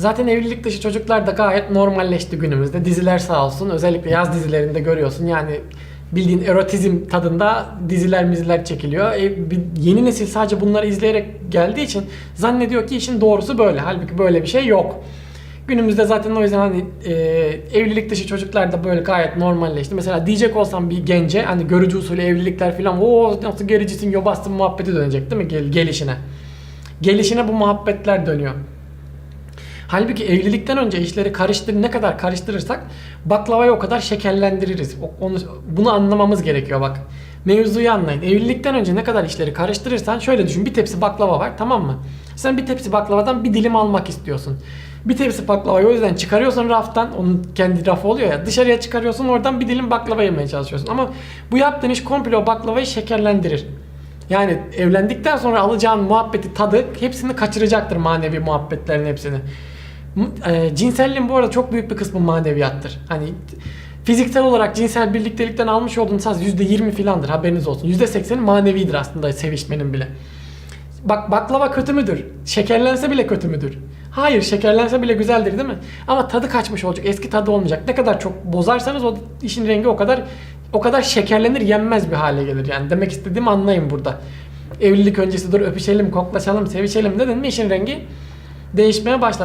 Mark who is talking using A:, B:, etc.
A: Zaten evlilik dışı çocuklar da gayet normalleşti günümüzde. Diziler sağ olsun. Özellikle yaz dizilerinde görüyorsun. Yani bildiğin erotizm tadında diziler miziler çekiliyor. E, yeni nesil sadece bunları izleyerek geldiği için zannediyor ki işin doğrusu böyle. Halbuki böyle bir şey yok. Günümüzde zaten o yüzden hani e, evlilik dışı çocuklar da böyle gayet normalleşti. Mesela diyecek olsam bir gence hani görücü usulü evlilikler falan o nasıl gericisin yobazsın muhabbeti dönecek değil mi Gel, gelişine. Gelişine bu muhabbetler dönüyor. Halbuki evlilikten önce işleri karıştır ne kadar karıştırırsak baklavayı o kadar şekerlendiririz. Onu bunu anlamamız gerekiyor bak. Mevzuyu anlayın. Evlilikten önce ne kadar işleri karıştırırsan şöyle düşün. Bir tepsi baklava var tamam mı? Sen bir tepsi baklavadan bir dilim almak istiyorsun. Bir tepsi baklavayı o yüzden çıkarıyorsun raftan. Onun kendi rafı oluyor ya. Dışarıya çıkarıyorsun oradan bir dilim baklava yemeye çalışıyorsun. Ama bu yaptığın iş komple o baklavayı şekerlendirir. Yani evlendikten sonra alacağın muhabbeti, tadı hepsini kaçıracaktır manevi muhabbetlerin hepsini. E, cinselliğin bu arada çok büyük bir kısmı maneviyattır. Hani fiziksel olarak cinsel birliktelikten almış olduğunuz haz %20 filandır haberiniz olsun. %80'i manevidir aslında sevişmenin bile. Bak baklava kötü müdür? Şekerlense bile kötü müdür? Hayır şekerlense bile güzeldir değil mi? Ama tadı kaçmış olacak. Eski tadı olmayacak. Ne kadar çok bozarsanız o işin rengi o kadar o kadar şekerlenir yenmez bir hale gelir. Yani demek istediğimi anlayın burada. Evlilik öncesi dur öpüşelim, koklaşalım, sevişelim dedin mi işin rengi değişmeye başlar.